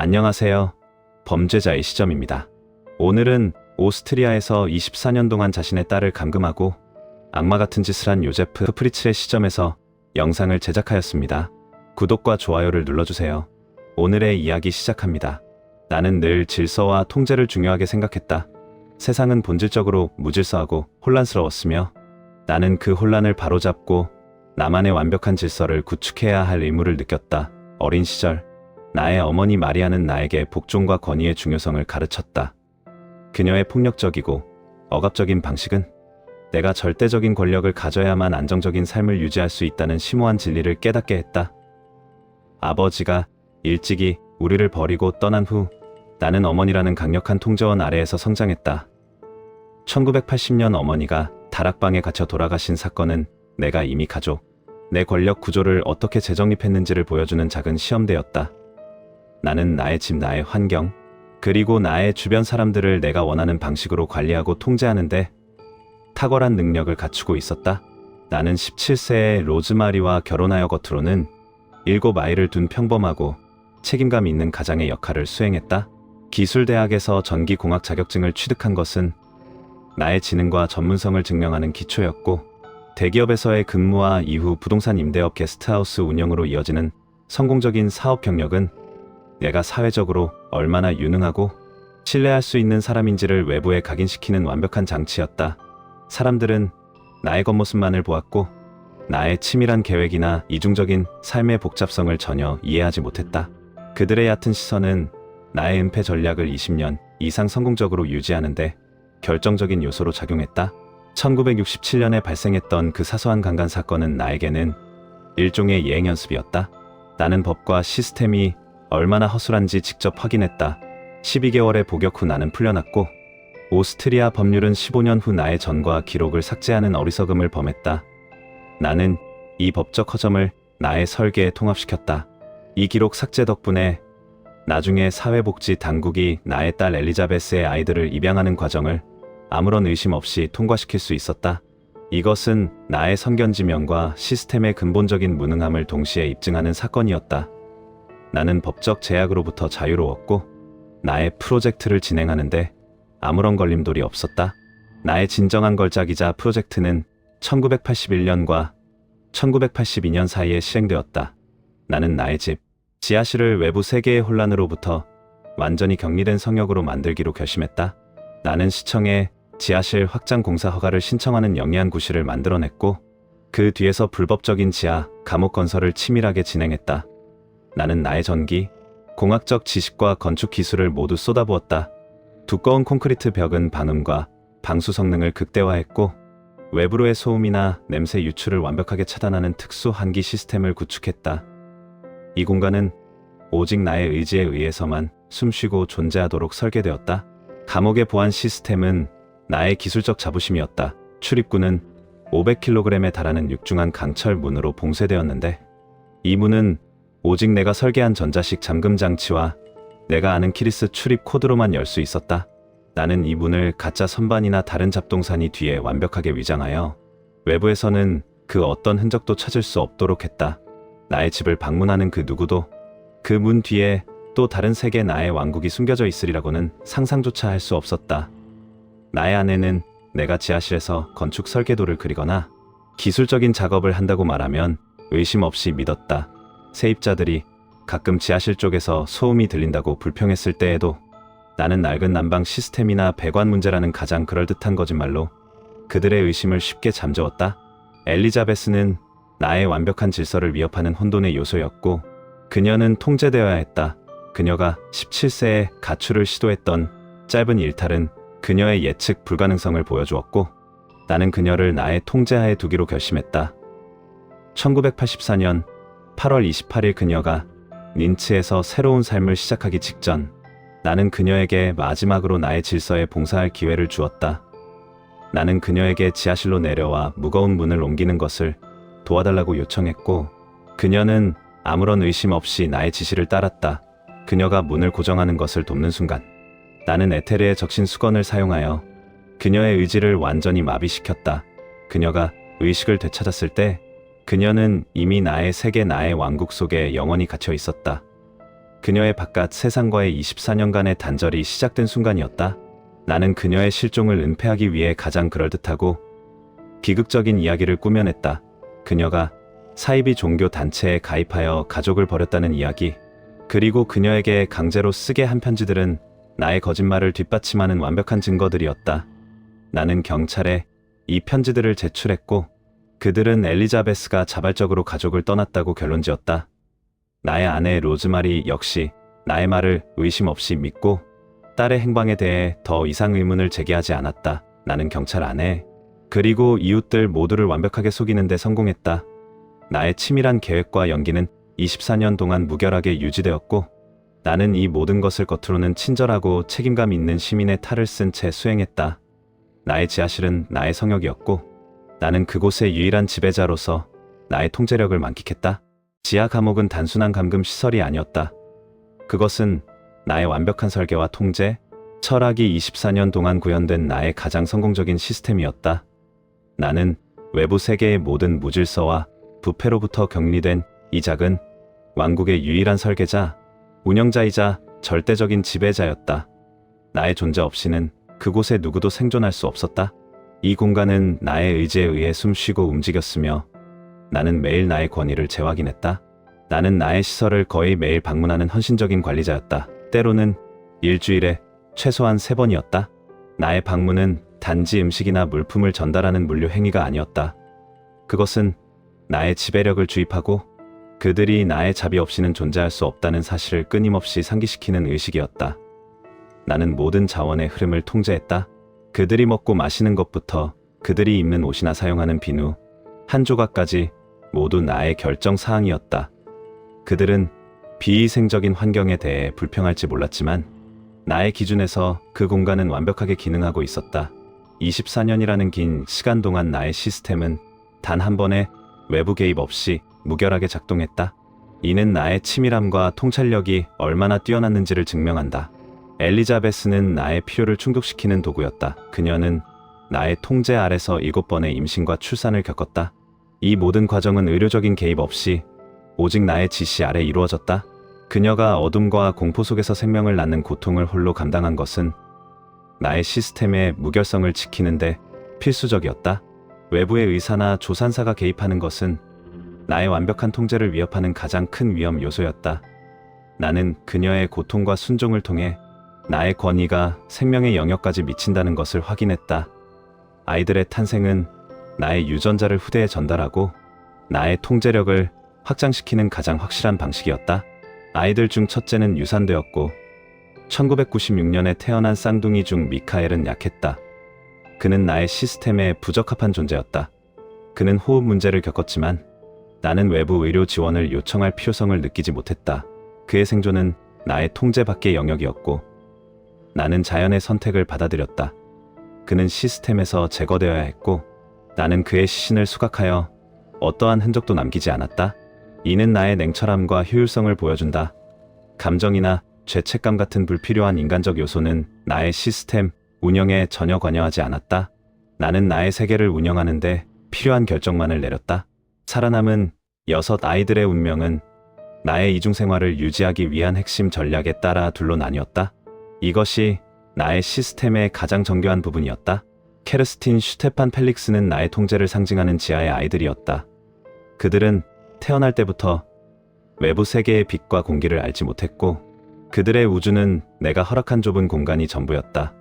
안녕하세요. 범죄자의 시점입니다. 오늘은 오스트리아에서 24년 동안 자신의 딸을 감금하고 악마 같은 짓을 한 요제프 프리츠의 시점에서 영상을 제작하였습니다. 구독과 좋아요를 눌러주세요. 오늘의 이야기 시작합니다. 나는 늘 질서와 통제를 중요하게 생각했다. 세상은 본질적으로 무질서하고 혼란스러웠으며 나는 그 혼란을 바로잡고 나만의 완벽한 질서를 구축해야 할 의무를 느꼈다. 어린 시절, 나의 어머니 마리아는 나에게 복종과 권위의 중요성을 가르쳤다. 그녀의 폭력적이고 억압적인 방식은 내가 절대적인 권력을 가져야만 안정적인 삶을 유지할 수 있다는 심오한 진리를 깨닫게 했다. 아버지가 일찍이 우리를 버리고 떠난 후 나는 어머니라는 강력한 통제원 아래에서 성장했다. 1980년 어머니가 다락방에 갇혀 돌아가신 사건은 내가 이미 가족, 내 권력 구조를 어떻게 재정립했는지를 보여주는 작은 시험대였다. 나는 나의 집, 나의 환경, 그리고 나의 주변 사람들을 내가 원하는 방식으로 관리하고 통제하는데 탁월한 능력을 갖추고 있었다. 나는 17세에 로즈마리와 결혼하여 겉으로는 일곱 아이를 둔 평범하고 책임감 있는 가장의 역할을 수행했다. 기술대학에서 전기공학 자격증을 취득한 것은 나의 지능과 전문성을 증명하는 기초였고 대기업에서의 근무와 이후 부동산 임대업 게스트하우스 운영으로 이어지는 성공적인 사업 경력은 내가 사회적으로 얼마나 유능하고 신뢰할 수 있는 사람인지를 외부에 각인시키는 완벽한 장치였다. 사람들은 나의 겉모습만을 보았고 나의 치밀한 계획이나 이중적인 삶의 복잡성을 전혀 이해하지 못했다. 그들의 얕은 시선은 나의 은폐 전략을 20년 이상 성공적으로 유지하는데 결정적인 요소로 작용했다. 1967년에 발생했던 그 사소한 강간 사건은 나에게는 일종의 예행 연습이었다. 나는 법과 시스템이 얼마나 허술한지 직접 확인했다. 12개월의 복역 후 나는 풀려났고 오스트리아 법률은 15년 후 나의 전과 기록을 삭제하는 어리석음을 범했다. 나는 이 법적 허점을 나의 설계에 통합시켰다. 이 기록 삭제 덕분에 나중에 사회복지 당국이 나의 딸 엘리자베스의 아이들을 입양하는 과정을 아무런 의심 없이 통과시킬 수 있었다. 이것은 나의 성견지명과 시스템의 근본적인 무능함을 동시에 입증하는 사건이었다. 나는 법적 제약으로부터 자유로웠고 나의 프로젝트를 진행하는데 아무런 걸림돌이 없었다. 나의 진정한 걸작이자 프로젝트는 1981년과 1982년 사이에 실행되었다. 나는 나의 집, 지하실을 외부 세계의 혼란으로부터 완전히 격리된 성역으로 만들기로 결심했다. 나는 시청에 지하실 확장 공사 허가를 신청하는 영리한 구실을 만들어냈고 그 뒤에서 불법적인 지하 감옥 건설을 치밀하게 진행했다. 나는 나의 전기, 공학적 지식과 건축 기술을 모두 쏟아부었다. 두꺼운 콘크리트 벽은 방음과 방수 성능을 극대화했고 외부로의 소음이나 냄새 유출을 완벽하게 차단하는 특수 환기 시스템을 구축했다. 이 공간은 오직 나의 의지에 의해서만 숨쉬고 존재하도록 설계되었다. 감옥의 보안 시스템은 나의 기술적 자부심이었다. 출입구는 500kg에 달하는 육중한 강철 문으로 봉쇄되었는데 이 문은 오직 내가 설계한 전자식 잠금 장치와 내가 아는 키리스 출입 코드로만 열 수 있었다. 나는 이 문을 가짜 선반이나 다른 잡동사니 뒤에 완벽하게 위장하여 외부에서는 그 어떤 흔적도 찾을 수 없도록 했다. 나의 집을 방문하는 그 누구도 그 문 뒤에 또 다른 세계 나의 왕국이 숨겨져 있으리라고는 상상조차 할 수 없었다. 나의 아내는 내가 지하실에서 건축 설계도를 그리거나 기술적인 작업을 한다고 말하면 의심 없이 믿었다. 세입자들이 가끔 지하실 쪽에서 소음이 들린다고 불평했을 때에도 나는 낡은 난방 시스템이나 배관 문제라는 가장 그럴듯한 거짓말로 그들의 의심을 쉽게 잠재웠다. 엘리자베스는 나의 완벽한 질서를 위협하는 혼돈의 요소였고 그녀는 통제되어야 했다. 그녀가 17세에 가출을 시도했던 짧은 일탈은 그녀의 예측 불가능성을 보여주었고 나는 그녀를 나의 통제하에 두기로 결심했다. 1984년 8월 28일 그녀가 린츠에서 새로운 삶을 시작하기 직전 나는 그녀에게 마지막으로 나의 질서에 봉사할 기회를 주었다. 나는 그녀에게 지하실로 내려와 무거운 문을 옮기는 것을 도와달라고 요청했고 그녀는 아무런 의심 없이 나의 지시를 따랐다. 그녀가 문을 고정하는 것을 돕는 순간 나는 에테르의 적신 수건을 사용하여 그녀의 의지를 완전히 마비시켰다. 그녀가 의식을 되찾았을 때 그녀는 이미 나의 세계 나의 왕국 속에 영원히 갇혀 있었다. 그녀의 바깥 세상과의 24년간의 단절이 시작된 순간이었다. 나는 그녀의 실종을 은폐하기 위해 가장 그럴듯하고 비극적인 이야기를 꾸며냈다. 그녀가 사이비 종교 단체에 가입하여 가족을 버렸다는 이야기, 그리고 그녀에게 강제로 쓰게 한 편지들은 나의 거짓말을 뒷받침하는 완벽한 증거들이었다. 나는 경찰에 이 편지들을 제출했고, 그들은 엘리자베스가 자발적으로 가족을 떠났다고 결론 지었다. 나의 아내 로즈마리 역시 나의 말을 의심 없이 믿고 딸의 행방에 대해 더 이상 의문을 제기하지 않았다. 나는 경찰 아내, 그리고 이웃들 모두를 완벽하게 속이는데 성공했다. 나의 치밀한 계획과 연기는 24년 동안 무결하게 유지되었고, 나는 이 모든 것을 겉으로는 친절하고 책임감 있는 시민의 탈을 쓴 채 수행했다. 나의 지하실은 나의 성역이었고, 나는 그곳의 유일한 지배자로서 나의 통제력을 만끽했다. 지하 감옥은 단순한 감금 시설이 아니었다. 그것은 나의 완벽한 설계와 통제, 철학이 24년 동안 구현된 나의 가장 성공적인 시스템이었다. 나는 외부 세계의 모든 무질서와 부패로부터 격리된 이 작은 왕국의 유일한 설계자, 운영자이자 절대적인 지배자였다. 나의 존재 없이는 그곳에 누구도 생존할 수 없었다. 이 공간은 나의 의지에 의해 숨쉬고 움직였으며 나는 매일 나의 권위를 재확인했다. 나는 나의 시설을 거의 매일 방문하는 헌신적인 관리자였다. 때로는 일주일에 최소한 세 번이었다. 나의 방문은 단지 음식이나 물품을 전달하는 물류 행위가 아니었다. 그것은 나의 지배력을 주입하고 그들이 나의 자비 없이는 존재할 수 없다는 사실을 끊임없이 상기시키는 의식이었다. 나는 모든 자원의 흐름을 통제했다. 그들이 먹고 마시는 것부터 그들이 입는 옷이나 사용하는 비누, 한 조각까지 모두 나의 결정 사항이었다. 그들은 비위생적인 환경에 대해 불평할지 몰랐지만 나의 기준에서 그 공간은 완벽하게 기능하고 있었다. 24년이라는 긴 시간 동안 나의 시스템은 단 한 번의 외부 개입 없이 무결하게 작동했다. 이는 나의 치밀함과 통찰력이 얼마나 뛰어났는지를 증명한다. 엘리자베스는 나의 필요를 충족시키는 도구였다. 그녀는 나의 통제 아래서 일곱 번의 임신과 출산을 겪었다. 이 모든 과정은 의료적인 개입 없이 오직 나의 지시 아래 이루어졌다. 그녀가 어둠과 공포 속에서 생명을 낳는 고통을 홀로 감당한 것은 나의 시스템의 무결성을 지키는데 필수적이었다. 외부의 의사나 조산사가 개입하는 것은 나의 완벽한 통제를 위협하는 가장 큰 위험 요소였다. 나는 그녀의 고통과 순종을 통해 나의 권위가 생명의 영역까지 미친다는 것을 확인했다. 아이들의 탄생은 나의 유전자를 후대에 전달하고 나의 통제력을 확장시키는 가장 확실한 방식이었다. 아이들 중 첫째는 유산되었고 1996년에 태어난 쌍둥이 중 미카엘은 약했다. 그는 나의 시스템에 부적합한 존재였다. 그는 호흡 문제를 겪었지만 나는 외부 의료 지원을 요청할 필요성을 느끼지 못했다. 그의 생존은 나의 통제 밖의 영역이었고 나는 자연의 선택을 받아들였다. 그는 시스템에서 제거되어야 했고 나는 그의 시신을 수각하여 어떠한 흔적도 남기지 않았다. 이는 나의 냉철함과 효율성을 보여준다. 감정이나 죄책감 같은 불필요한 인간적 요소는 나의 시스템 운영에 전혀 관여하지 않았다. 나는 나의 세계를 운영하는데 필요한 결정만을 내렸다. 살아남은 여섯 아이들의 운명은 나의 이중생활을 유지하기 위한 핵심 전략에 따라 둘로 나뉘었다. 이것이 나의 시스템의 가장 정교한 부분이었다. 케르스틴 슈테판 펠릭스는 나의 통제를 상징하는 지하의 아이들이었다. 그들은 태어날 때부터 외부 세계의 빛과 공기를 알지 못했고 그들의 우주는 내가 허락한 좁은 공간이 전부였다.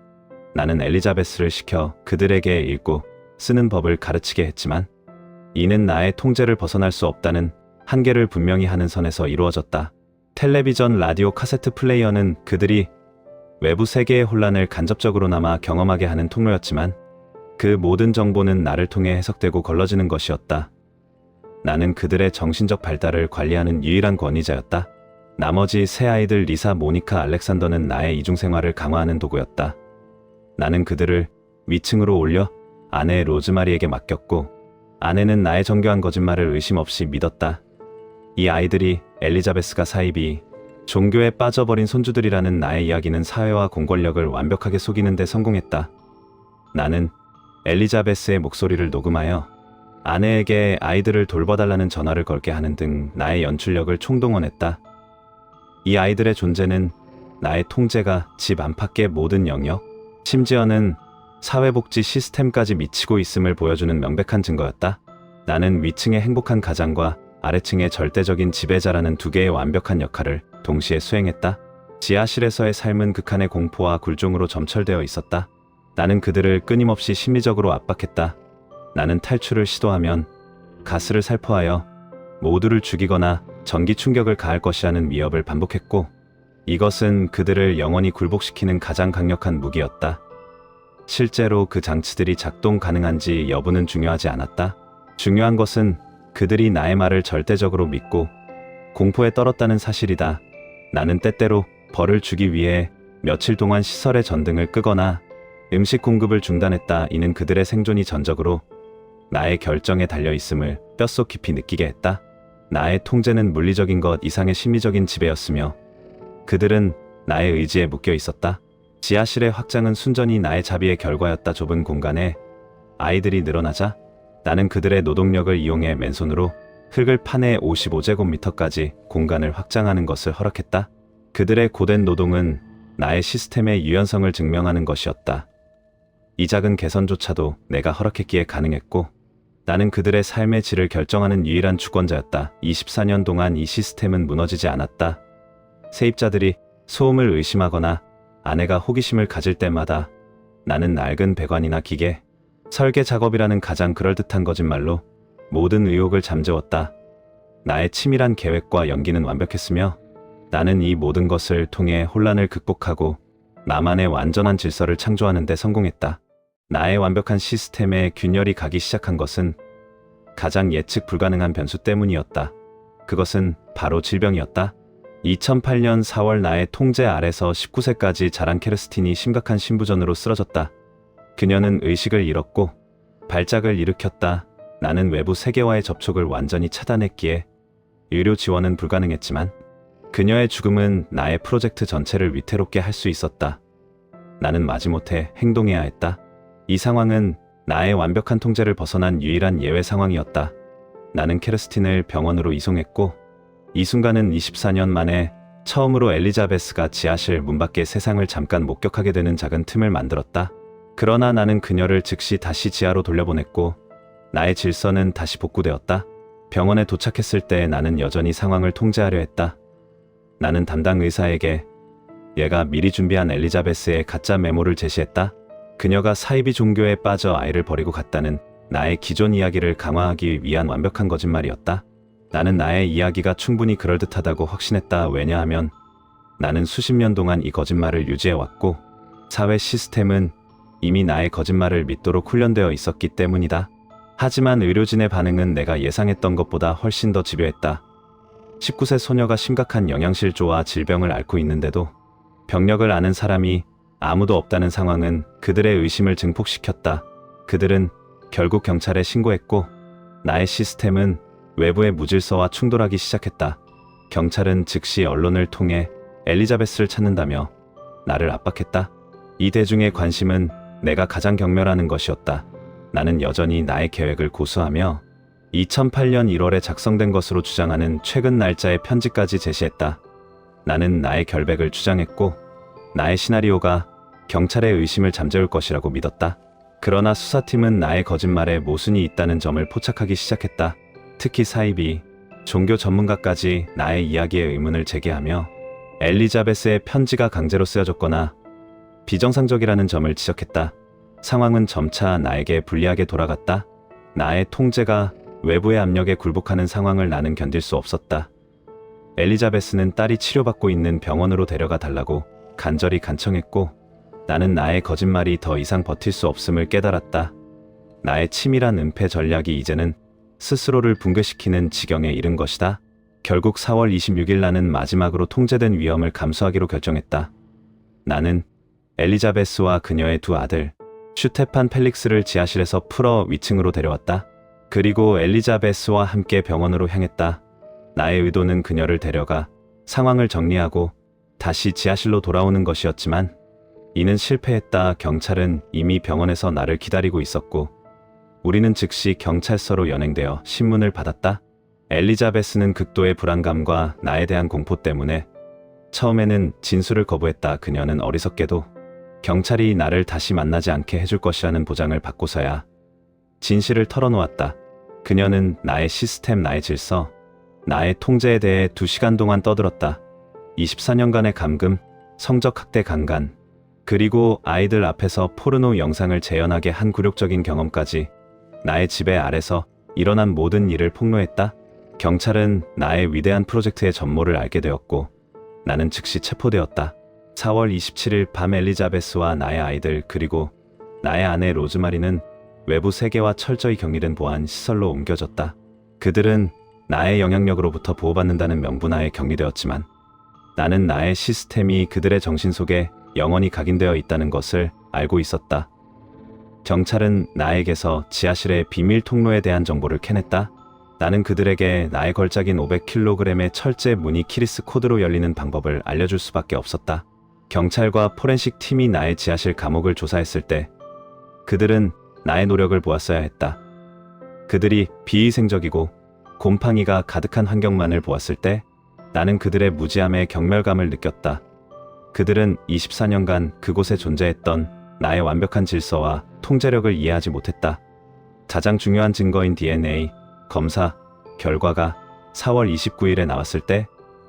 나는 엘리자베스를 시켜 그들에게 읽고 쓰는 법을 가르치게 했지만 이는 나의 통제를 벗어날 수 없다는 한계를 분명히 하는 선에서 이루어졌다. 텔레비전, 라디오, 카세트 플레이어는 그들이 외부 세계의 혼란을 간접적으로나마 경험하게 하는 통로였지만 그 모든 정보는 나를 통해 해석되고 걸러지는 것이었다. 나는 그들의 정신적 발달을 관리하는 유일한 권위자였다. 나머지 세 아이들 리사, 모니카, 알렉산더는 나의 이중생활을 강화하는 도구였다. 나는 그들을 위층으로 올려 아내 로즈마리에게 맡겼고 아내는 나의 정교한 거짓말을 의심 없이 믿었다. 이 아이들이 엘리자베스가 사입이 종교에 빠져버린 손주들이라는 나의 이야기는 사회와 공권력을 완벽하게 속이는 데 성공했다. 나는 엘리자베스의 목소리를 녹음하여 아내에게 아이들을 돌봐달라는 전화를 걸게 하는 등 나의 연출력을 총동원했다. 이 아이들의 존재는 나의 통제가 집 안팎의 모든 영역, 심지어는 사회복지 시스템까지 미치고 있음을 보여주는 명백한 증거였다. 나는 위층의 행복한 가장과 아래층의 절대적인 지배자라는 두 개의 완벽한 역할을 동시에 수행했다. 지하실에서의 삶은 극한의 공포와 굴종으로 점철되어 있었다. 나는 그들을 끊임없이 심리적으로 압박했다. 나는 탈출을 시도하면 가스를 살포하여 모두를 죽이거나 전기 충격을 가할 것이라는 위협을 반복했고 이것은 그들을 영원히 굴복시키는 가장 강력한 무기였다. 실제로 그 장치들이 작동 가능한지 여부는 중요하지 않았다. 중요한 것은 그들이 나의 말을 절대적으로 믿고 공포에 떨었다는 사실이다. 나는 때때로 벌을 주기 위해 며칠 동안 시설의 전등을 끄거나 음식 공급을 중단했다. 이는 그들의 생존이 전적으로 나의 결정에 달려 있음을 뼛속 깊이 느끼게 했다. 나의 통제는 물리적인 것 이상의 심리적인 지배였으며 그들은 나의 의지에 묶여 있었다. 지하실의 확장은 순전히 나의 자비의 결과였다. 좁은 공간에 아이들이 늘어나자 나는 그들의 노동력을 이용해 맨손으로 흙을 파내 55제곱미터까지 공간을 확장하는 것을 허락했다. 그들의 고된 노동은 나의 시스템의 유연성을 증명하는 것이었다. 이 작은 개선조차도 내가 허락했기에 가능했고 나는 그들의 삶의 질을 결정하는 유일한 주권자였다. 24년 동안 이 시스템은 무너지지 않았다. 세입자들이 소음을 의심하거나 아내가 호기심을 가질 때마다 나는 낡은 배관이나 기계, 설계 작업이라는 가장 그럴듯한 거짓말로 모든 의혹을 잠재웠다. 나의 치밀한 계획과 연기는 완벽했으며 나는 이 모든 것을 통해 혼란을 극복하고 나만의 완전한 질서를 창조하는 데 성공했다. 나의 완벽한 시스템에 균열이 가기 시작한 것은 가장 예측 불가능한 변수 때문이었다. 그것은 바로 질병이었다. 2008년 4월 나의 통제 아래서 19세까지 자란 케르스틴이 심각한 신부전으로 쓰러졌다. 그녀는 의식을 잃었고 발작을 일으켰다. 나는 외부 세계와의 접촉을 완전히 차단했기에 의료 지원은 불가능했지만 그녀의 죽음은 나의 프로젝트 전체를 위태롭게 할 수 있었다. 나는 마지못해 행동해야 했다. 이 상황은 나의 완벽한 통제를 벗어난 유일한 예외 상황이었다. 나는 케르스틴을 병원으로 이송했고 이 순간은 24년 만에 처음으로 엘리자베스가 지하실 문 밖에 세상을 잠깐 목격하게 되는 작은 틈을 만들었다. 그러나 나는 그녀를 즉시 다시 지하로 돌려보냈고 나의 질서는 다시 복구되었다. 병원에 도착했을 때 나는 여전히 상황을 통제하려 했다. 나는 담당 의사에게 얘가 미리 준비한 엘리자베스의 가짜 메모를 제시했다. 그녀가 사이비 종교에 빠져 아이를 버리고 갔다는 나의 기존 이야기를 강화하기 위한 완벽한 거짓말이었다. 나는 나의 이야기가 충분히 그럴듯하다고 확신했다. 왜냐하면 나는 수십 년 동안 이 거짓말을 유지해왔고 사회 시스템은 이미 나의 거짓말을 믿도록 훈련되어 있었기 때문이다. 하지만 의료진의 반응은 내가 예상했던 것보다 훨씬 더 집요했다. 19세 소녀가 심각한 영양실조와 질병을 앓고 있는데도 병력을 아는 사람이 아무도 없다는 상황은 그들의 의심을 증폭시켰다. 그들은 결국 경찰에 신고했고 나의 시스템은 외부의 무질서와 충돌하기 시작했다. 경찰은 즉시 언론을 통해 엘리자베스를 찾는다며 나를 압박했다. 이 대중의 관심은 내가 가장 경멸하는 것이었다. 나는 여전히 나의 계획을 고수하며 2008년 1월에 작성된 것으로 주장하는 최근 날짜의 편지까지 제시했다. 나는 나의 결백을 주장했고 나의 시나리오가 경찰의 의심을 잠재울 것이라고 믿었다. 그러나 수사팀은 나의 거짓말에 모순이 있다는 점을 포착하기 시작했다. 특히 사이비, 종교 전문가까지 나의 이야기에 의문을 제기하며 엘리자베스의 편지가 강제로 쓰여졌거나 비정상적이라는 점을 지적했다. 상황은 점차 나에게 불리하게 돌아갔다. 나의 통제가 외부의 압력에 굴복하는 상황을 나는 견딜 수 없었다. 엘리자베스는 딸이 치료받고 있는 병원으로 데려가 달라고 간절히 간청했고 나는 나의 거짓말이 더 이상 버틸 수 없음을 깨달았다. 나의 치밀한 은폐 전략이 이제는 스스로를 붕괴시키는 지경에 이른 것이다. 결국 4월 26일 나는 마지막으로 통제된 위험을 감수하기로 결정했다. 나는 엘리자베스와 그녀의 두 아들, 슈테판 펠릭스를 지하실에서 풀어 위층으로 데려왔다. 그리고 엘리자베스와 함께 병원으로 향했다. 나의 의도는 그녀를 데려가 상황을 정리하고 다시 지하실로 돌아오는 것이었지만 이는 실패했다. 경찰은 이미 병원에서 나를 기다리고 있었고 우리는 즉시 경찰서로 연행되어 신문을 받았다. 엘리자베스는 극도의 불안감과 나에 대한 공포 때문에 처음에는 진술을 거부했다. 그녀는 어리석게도 경찰이 나를 다시 만나지 않게 해줄 것이라는 보장을 받고서야 진실을 털어놓았다. 그녀는 나의 시스템, 나의 질서, 나의 통제에 대해 두 시간 동안 떠들었다. 24년간의 감금, 성적 학대 강간, 그리고 아이들 앞에서 포르노 영상을 재현하게 한 굴욕적인 경험까지 나의 지배 아래서 일어난 모든 일을 폭로했다. 경찰은 나의 위대한 프로젝트의 전모를 알게 되었고 나는 즉시 체포되었다. 4월 27일 밤 엘리자베스와 나의 아이들 그리고 나의 아내 로즈마리는 외부 세계와 철저히 격리된 보안 시설로 옮겨졌다. 그들은 나의 영향력으로부터 보호받는다는 명분하에 격리되었지만 나는 나의 시스템이 그들의 정신 속에 영원히 각인되어 있다는 것을 알고 있었다. 경찰은 나에게서 지하실의 비밀 통로에 대한 정보를 캐냈다. 나는 그들에게 나의 걸작인 500kg의 철제 무늬 키리스 코드로 열리는 방법을 알려줄 수밖에 없었다. 경찰과 포렌식 팀이 나의 지하실 감옥을 조사했을 때 그들은 나의 노력을 보았어야 했다. 그들이 비위생적이고 곰팡이가 가득한 환경만을 보았을 때 나는 그들의 무지함에 경멸감을 느꼈다. 그들은 24년간 그곳에 존재했던 나의 완벽한 질서와 통제력을 이해하지 못했다. 가장 중요한 증거인 DNA 검사 결과가 4월 29일에 나왔을 때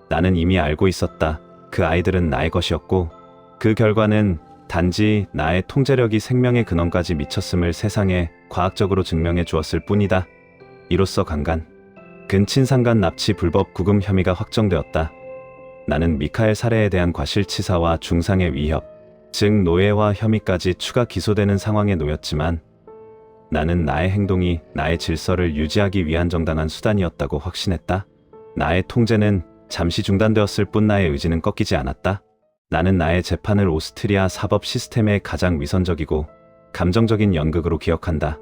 나는 이미 알고 있었다. 그 아이들은 나의 것이었고 그 결과는 단지 나의 통제력이 생명의 근원까지 미쳤음을 세상에 과학적으로 증명해 주었을 뿐이다. 이로써 강간, 근친상간 납치 불법 구금 혐의가 확정되었다. 나는 미카엘 살해에 대한 과실치사와 중상의 위협, 즉 노예와 혐의까지 추가 기소되는 상황에 놓였지만 나는 나의 행동이 나의 질서를 유지하기 위한 정당한 수단이었다고 확신했다. 나의 통제는 잠시 중단되었을 뿐 나의 의지는 꺾이지 않았다. 나는 나의 재판을 오스트리아 사법 시스템의 가장 위선적이고 감정적인 연극으로 기억한다.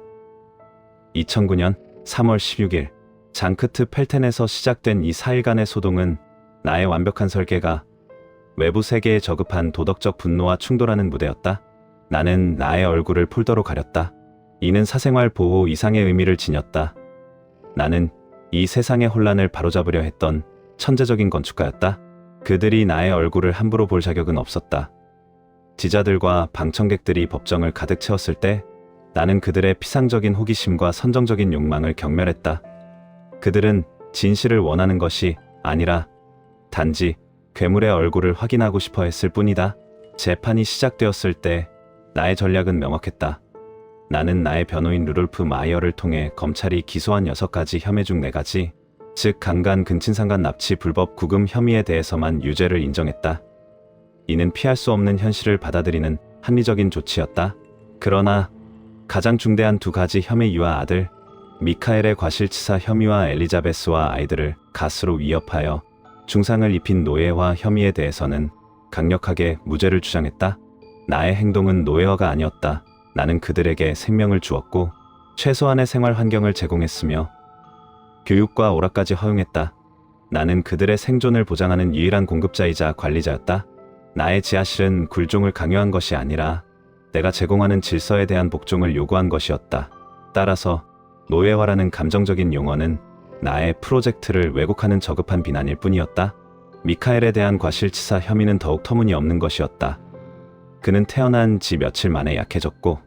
2009년 3월 16일 장크트 펠텐에서 시작된 이 4일간의 소동은 나의 완벽한 설계가 외부 세계에 저급한 도덕적 분노와 충돌하는 무대였다. 나는 나의 얼굴을 폴더로 가렸다. 이는 사생활 보호 이상의 의미를 지녔다. 나는 이 세상의 혼란을 바로잡으려 했던 천재적인 건축가였다. 그들이 나의 얼굴을 함부로 볼 자격은 없었다. 지자들과 방청객들이 법정을 가득 채웠을 때 나는 그들의 피상적인 호기심과 선정적인 욕망을 경멸했다. 그들은 진실을 원하는 것이 아니라 단지 괴물의 얼굴을 확인하고 싶어 했을 뿐이다. 재판이 시작되었을 때 나의 전략은 명확했다. 나는 나의 변호인 루돌프 마이어를 통해 검찰이 기소한 6가지 혐의 중 4가지, 즉 강간, 근친상간, 납치, 불법 구금 혐의에 대해서만 유죄를 인정했다. 이는 피할 수 없는 현실을 받아들이는 합리적인 조치였다. 그러나 가장 중대한 두 가지 혐의 유아 아들 미카엘의 과실치사 혐의와 엘리자베스와 아이들을 가스로 위협하여 중상을 입힌 노예화 혐의에 대해서는 강력하게 무죄를 주장했다. 나의 행동은 노예화가 아니었다. 나는 그들에게 생명을 주었고 최소한의 생활 환경을 제공했으며 교육과 오락까지 허용했다. 나는 그들의 생존을 보장하는 유일한 공급자이자 관리자였다. 나의 지하실은 굴종을 강요한 것이 아니라 내가 제공하는 질서에 대한 복종을 요구한 것이었다. 따라서 노예화라는 감정적인 용어는 나의 프로젝트를 왜곡하는 저급한 비난일 뿐이었다. 미카엘에 대한 과실치사 혐의는 더욱 터무니없는 것이었다. 그는 태어난 지 며칠 만에 약해졌고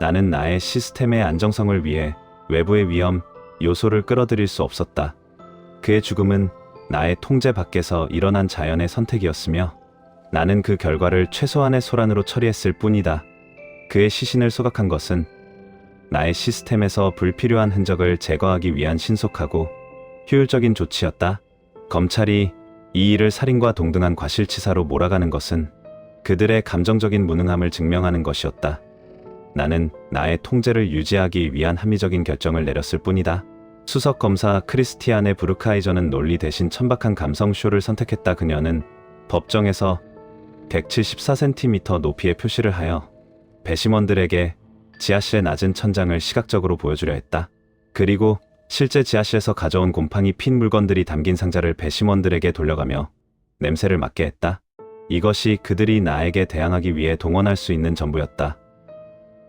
나는 나의 시스템의 안정성을 위해 외부의 위험 요소를 끌어들일 수 없었다. 그의 죽음은 나의 통제 밖에서 일어난 자연의 선택이었으며 나는 그 결과를 최소한의 소란으로 처리했을 뿐이다. 그의 시신을 소각한 것은 나의 시스템에서 불필요한 흔적을 제거하기 위한 신속하고 효율적인 조치였다. 검찰이 이 일을 살인과 동등한 과실치사로 몰아가는 것은 그들의 감정적인 무능함을 증명하는 것이었다. 나는 나의 통제를 유지하기 위한 합리적인 결정을 내렸을 뿐이다. 수석 검사 크리스티안의 브루카이저는 논리 대신 천박한 감성 쇼를 선택했다. 그녀는 법정에서 174cm 높이의 표시를 하여 배심원들에게 지하실의 낮은 천장을 시각적으로 보여주려 했다. 그리고 실제 지하실에서 가져온 곰팡이 핀 물건들이 담긴 상자를 배심원들에게 돌려가며 냄새를 맡게 했다. 이것이 그들이 나에게 대항하기 위해 동원할 수 있는 전부였다.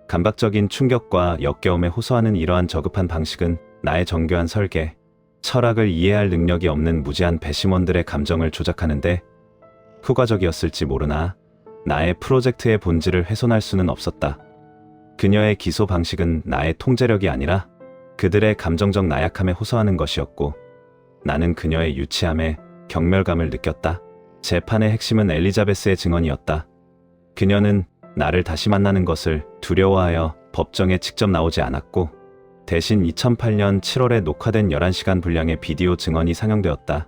감각적인 충격과 역겨움에 호소하는 이러한 저급한 방식은 나의 정교한 설계, 철학을 이해할 능력이 없는 무지한 배심원들의 감정을 조작하는데 효과적이었을지 모르나 나의 프로젝트의 본질을 훼손할 수는 없었다. 그녀의 기소 방식은 나의 통제력이 아니라 그들의 감정적 나약함에 호소하는 것이었고 나는 그녀의 유치함에 경멸감을 느꼈다. 재판의 핵심은 엘리자베스의 증언이었다. 그녀는 나를 다시 만나는 것을 두려워하여 법정에 직접 나오지 않았고 대신 2008년 7월에 녹화된 11시간 분량의 비디오 증언이 상영되었다.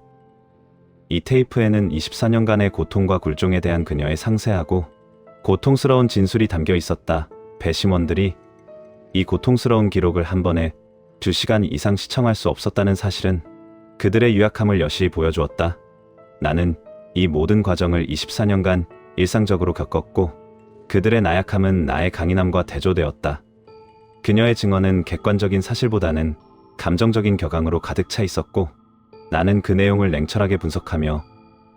이 테이프에는 24년간의 고통과 굴종에 대한 그녀의 상세하고 고통스러운 진술이 담겨 있었다. 배심원들이 이 고통스러운 기록을 한 번에 2시간 이상 시청할 수 없었다는 사실은 그들의 유약함을 여실히 보여주었다. 나는 이 모든 과정을 24년간 일상적으로 겪었고 그들의 나약함은 나의 강인함과 대조되었다. 그녀의 증언은 객관적인 사실보다는 감정적인 격앙으로 가득 차 있었고 나는 그 내용을 냉철하게 분석하며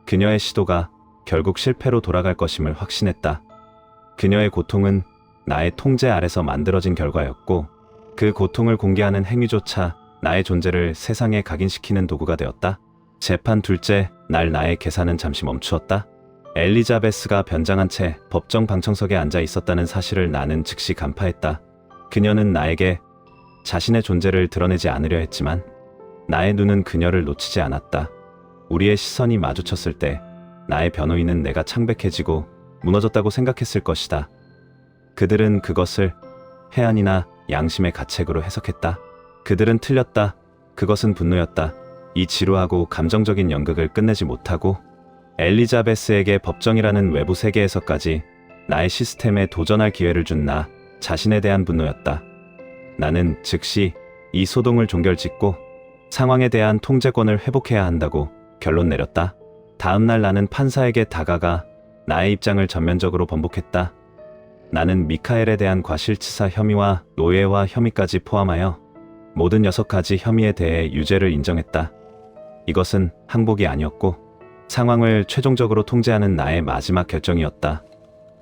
그녀의 시도가 결국 실패로 돌아갈 것임을 확신했다. 그녀의 고통은 나의 통제 아래서 만들어진 결과였고 그 고통을 공개하는 행위조차 나의 존재를 세상에 각인시키는 도구가 되었다. 재판 둘째 날 나의 계산은 잠시 멈추었다. 엘리자베스가 변장한 채 법정 방청석에 앉아 있었다는 사실을 나는 즉시 간파했다. 그녀는 나에게 자신의 존재를 드러내지 않으려 했지만 나의 눈은 그녀를 놓치지 않았다. 우리의 시선이 마주쳤을 때 나의 변호인은 내가 창백해지고 무너졌다고 생각했을 것이다. 그들은 그것을 해안이나 양심의 가책으로 해석했다. 그들은 틀렸다. 그것은 분노였다. 이 지루하고 감정적인 연극을 끝내지 못하고 엘리자베스에게 법정이라는 외부 세계에서까지 나의 시스템에 도전할 기회를 준 나 자신에 대한 분노였다. 나는 즉시 이 소동을 종결짓고 상황에 대한 통제권을 회복해야 한다고 결론 내렸다. 다음 날 나는 판사에게 다가가 나의 입장을 전면적으로 번복했다. 나는 미카엘에 대한 과실치사 혐의와 노예와 혐의까지 포함하여 모든 여섯 가지 혐의에 대해 유죄를 인정했다. 이것은 항복이 아니었고 상황을 최종적으로 통제하는 나의 마지막 결정이었다.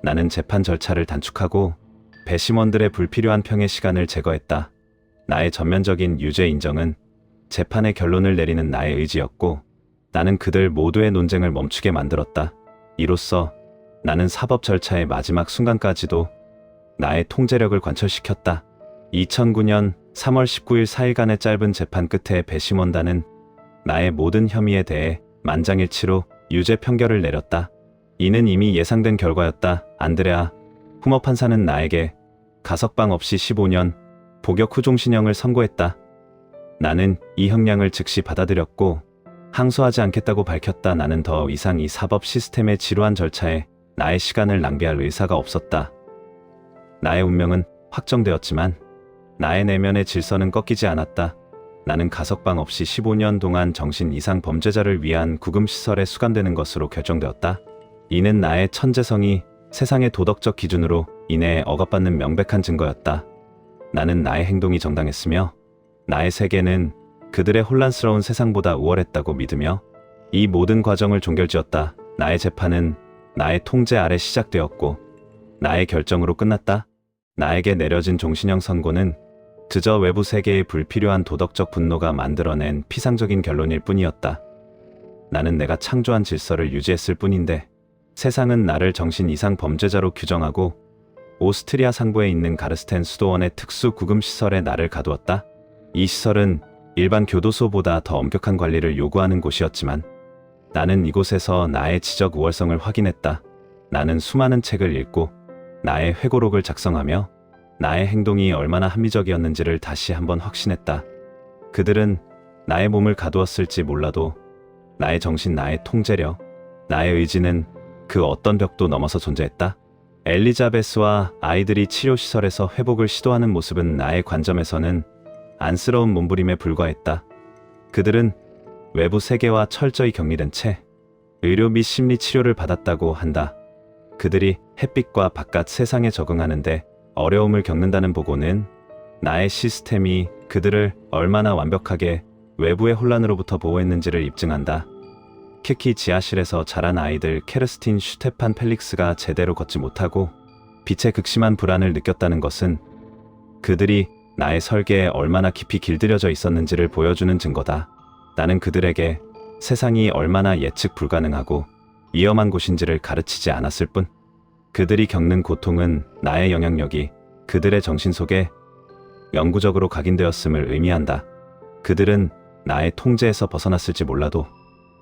나는 재판 절차를 단축하고 배심원들의 불필요한 평의 시간을 제거했다. 나의 전면적인 유죄 인정은 재판의 결론을 내리는 나의 의지였고 나는 그들 모두의 논쟁을 멈추게 만들었다. 이로써 나는 사법 절차의 마지막 순간까지도 나의 통제력을 관철시켰다. 2009년 3월 19일 4일간의 짧은 재판 끝에 배심원단은 나의 모든 혐의에 대해 만장일치로 유죄 판결을 내렸다. 이는 이미 예상된 결과였다. 안드레아 후머 판사는 나에게 가석방 없이 15년 복역 후 종신형을 선고했다. 나는 이 형량을 즉시 받아들였고 항소하지 않겠다고 밝혔다. 나는 더 이상 이 사법 시스템의 지루한 절차에 나의 시간을 낭비할 의사가 없었다. 나의 운명은 확정되었지만 나의 내면의 질서는 꺾이지 않았다. 나는 가석방 없이 15년 동안 정신 이상 범죄자를 위한 구금시설에 수감되는 것으로 결정되었다. 이는 나의 천재성이 세상의 도덕적 기준으로 인해 억압받는 명백한 증거였다. 나는 나의 행동이 정당했으며 나의 세계는 그들의 혼란스러운 세상보다 우월했다고 믿으며 이 모든 과정을 종결지었다. 나의 재판은 나의 통제 아래 시작되었고 나의 결정으로 끝났다. 나에게 내려진 종신형 선고는 그저 외부 세계의 불필요한 도덕적 분노가 만들어낸 피상적인 결론일 뿐이었다. 나는 내가 창조한 질서를 유지했을 뿐인데 세상은 나를 정신 이상 범죄자로 규정하고 오스트리아 상부에 있는 가르스텐 수도원의 특수 구금 시설에 나를 가두었다. 이 시설은 일반 교도소보다 더 엄격한 관리를 요구하는 곳이었지만 나는 이곳에서 나의 지적 우월성을 확인했다. 나는 수많은 책을 읽고 나의 회고록을 작성하며 나의 행동이 얼마나 합리적이었는지를 다시 한번 확신했다. 그들은 나의 몸을 가두었을지 몰라도 나의 정신, 나의 통제력, 나의 의지는 그 어떤 벽도 넘어서 존재했다. 엘리자베스와 아이들이 치료시설에서 회복을 시도하는 모습은 나의 관점에서는 안쓰러운 몸부림에 불과했다. 그들은 외부 세계와 철저히 격리된 채 의료 및 심리 치료를 받았다고 한다. 그들이 햇빛과 바깥 세상에 적응하는데 어려움을 겪는다는 보고는 나의 시스템이 그들을 얼마나 완벽하게 외부의 혼란으로부터 보호했는지를 입증한다. 키키 지하실에서 자란 아이들 케르스틴 슈테판 펠릭스가 제대로 걷지 못하고 빛의 극심한 불안을 느꼈다는 것은 그들이 나의 설계에 얼마나 깊이 길들여져 있었는지를 보여주는 증거다. 나는 그들에게 세상이 얼마나 예측 불가능하고 위험한 곳인지를 가르치지 않았을 뿐 그들이 겪는 고통은 나의 영향력이 그들의 정신 속에 영구적으로 각인되었음을 의미한다. 그들은 나의 통제에서 벗어났을지 몰라도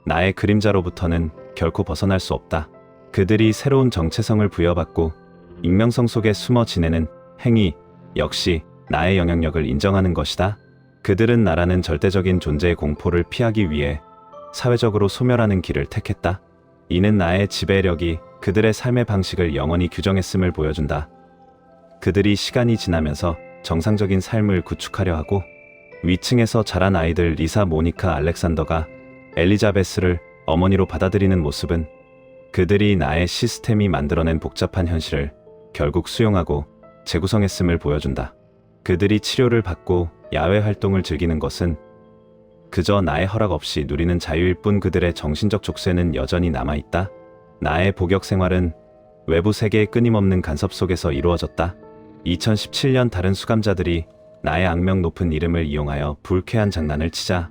나의 그림자로부터는 결코 벗어날 수 없다. 그들이 새로운 정체성을 부여받고 익명성 속에 숨어 지내는 행위 역시 나의 영향력을 인정하는 것이다. 그들은 나라는 절대적인 존재의 공포를 피하기 위해 사회적으로 소멸하는 길을 택했다. 이는 나의 지배력이 그들의 삶의 방식을 영원히 규정했음을 보여준다. 그들이 시간이 지나면서 정상적인 삶을 구축하려 하고 위층에서 자란 아이들 리사 모니카 알렉산더가 엘리자베스를 어머니로 받아들이는 모습은 그들이 나의 시스템이 만들어낸 복잡한 현실을 결국 수용하고 재구성했음을 보여준다. 그들이 치료를 받고 야외 활동을 즐기는 것은 그저 나의 허락 없이 누리는 자유일 뿐 그들의 정신적 족쇄는 여전히 남아있다. 나의 복역 생활은 외부 세계의 끊임없는 간섭 속에서 이루어졌다. 2017년 다른 수감자들이 나의 악명 높은 이름을 이용하여 불쾌한 장난을 치자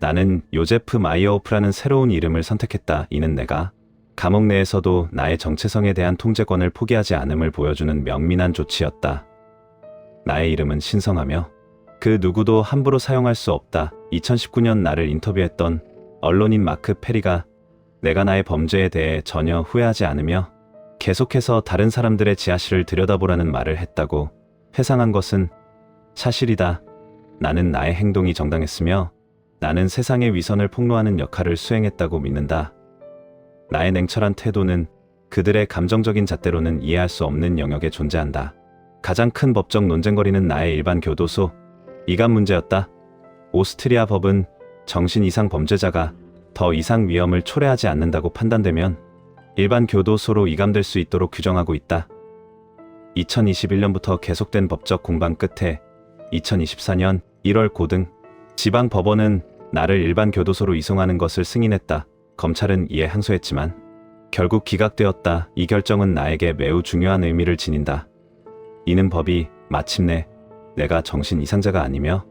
나는 요제프 마이어오프라는 새로운 이름을 선택했다. 이는 내가 감옥 내에서도 나의 정체성에 대한 통제권을 포기하지 않음을 보여주는 명민한 조치였다. 나의 이름은 신성하며 그 누구도 함부로 사용할 수 없다. 2019년 나를 인터뷰했던 언론인 마크 페리가 내가 나의 범죄에 대해 전혀 후회하지 않으며 계속해서 다른 사람들의 지하실을 들여다보라는 말을 했다고 회상한 것은 사실이다. 나는 나의 행동이 정당했으며 나는 세상의 위선을 폭로하는 역할을 수행했다고 믿는다. 나의 냉철한 태도는 그들의 감정적인 잣대로는 이해할 수 없는 영역에 존재한다. 가장 큰 법적 논쟁거리는 나의 일반 교도소, 이간 문제였다. 오스트리아 법은 정신 이상 범죄자가 더 이상 위험을 초래하지 않는다고 판단되면 일반 교도소로 이감될 수 있도록 규정하고 있다. 2021년부터 계속된 법적 공방 끝에 2024년 1월 고등 지방 법원은 나를 일반 교도소로 이송하는 것을 승인했다. 검찰은 이에 항소했지만 결국 기각되었다. 이 결정은 나에게 매우 중요한 의미를 지닌다. 이는 법이 마침내 내가 정신 이상자가 아니며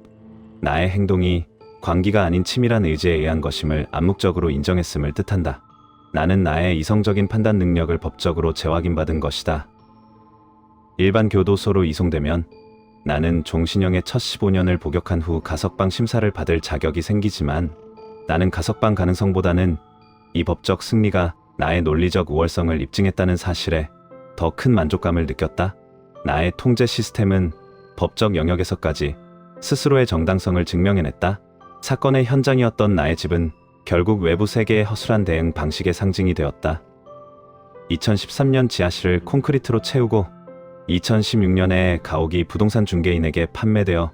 나의 행동이 광기가 아닌 치밀한 의지에 의한 것임을 암묵적으로 인정했음을 뜻한다. 나는 나의 이성적인 판단 능력을 법적으로 재확인받은 것이다. 일반 교도소로 이송되면 나는 종신형의 첫 15년을 복역한 후 가석방 심사를 받을 자격이 생기지만 나는 가석방 가능성보다는 이 법적 승리가 나의 논리적 우월성을 입증했다는 사실에 더 큰 만족감을 느꼈다. 나의 통제 시스템은 법적 영역에서까지 스스로의 정당성을 증명해냈다. 사건의 현장이었던 나의 집은 결국 외부 세계의 허술한 대응 방식의 상징이 되었다. 2013년 지하실을 콘크리트로 채우고 2016년에 가옥이 부동산 중개인에게 판매되어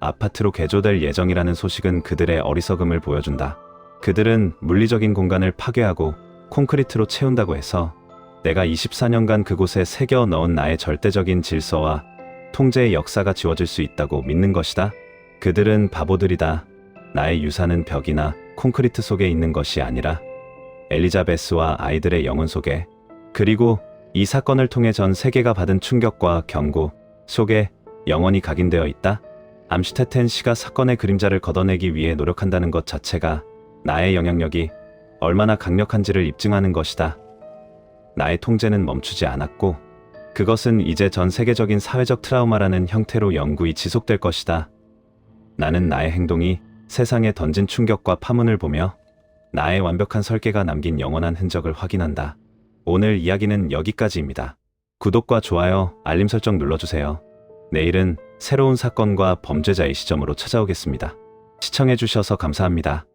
아파트로 개조될 예정이라는 소식은 그들의 어리석음을 보여준다. 그들은 물리적인 공간을 파괴하고 콘크리트로 채운다고 해서 내가 24년간 그곳에 새겨 넣은 나의 절대적인 질서와 통제의 역사가 지워질 수 있다고 믿는 것이다. 그들은 바보들이다. 나의 유산은 벽이나 콘크리트 속에 있는 것이 아니라 엘리자베스와 아이들의 영혼 속에 그리고 이 사건을 통해 전 세계가 받은 충격과 경고 속에 영원히 각인되어 있다. 암슈테텐 씨가 사건의 그림자를 걷어내기 위해 노력한다는 것 자체가 나의 영향력이 얼마나 강력한지를 입증하는 것이다. 나의 통제는 멈추지 않았고 그것은 이제 전 세계적인 사회적 트라우마라는 형태로 영구히 지속될 것이다. 나는 나의 행동이 세상에 던진 충격과 파문을 보며 나의 완벽한 설계가 남긴 영원한 흔적을 확인한다. 오늘 이야기는 여기까지입니다. 구독과 좋아요, 알림 설정 눌러주세요. 내일은 새로운 사건과 범죄자의 시점으로 찾아오겠습니다. 시청해주셔서 감사합니다.